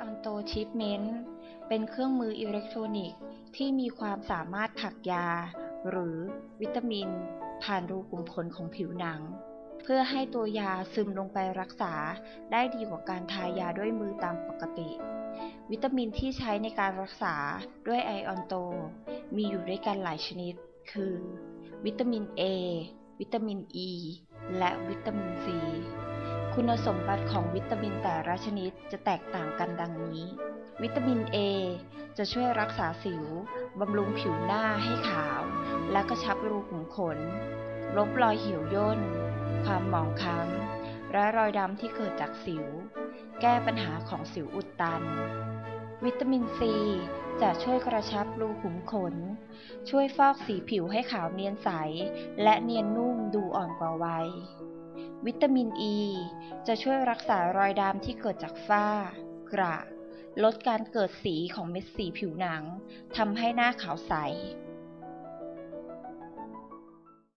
ออนโตชิปเมนต์เป็นเครื่องมืออิเล็กทรอนิกส์ที่มีความสามารถผลักยา หรือวิตามิน ผ่านรูขุมขนของผิวหนัง เพื่อให้ตัวยาซึมลงไปรักษาได้ดีกว่าการทายาด้วยมือตามปกติ วิตามินที่ใช้ในการรักษาด้วยไอออนโต มีอยู่ด้วยกันหลายชนิด คือ วิตามิน A วิตามิน E และวิตามิน C คุณสมบัติของวิตามินแต่ละชนิดจะแตกต่างกันดังนี้ วิตามิน A จะช่วยรักษาสิว บำรุงผิวหน้าให้ขาว และกระชับรูขุมขน ลบรอยเหี่ยวย่น ความหมองคล้ำ และรอยดำที่เกิดจากสิว แก้ปัญหาของสิวอุดตัน วิตามิน C จะช่วยกระชับรูขุมขน ช่วยฟอกสีผิวให้ขาวเนียนใส และเนียนนุ่มดูอ่อนกว่าวัย วิตามิน E จะช่วยรักษารอยดำที่เกิดจากฝ้า กระ ลดการเกิดสีของเม็ดสีผิวหนังทำให้หน้าขาวใส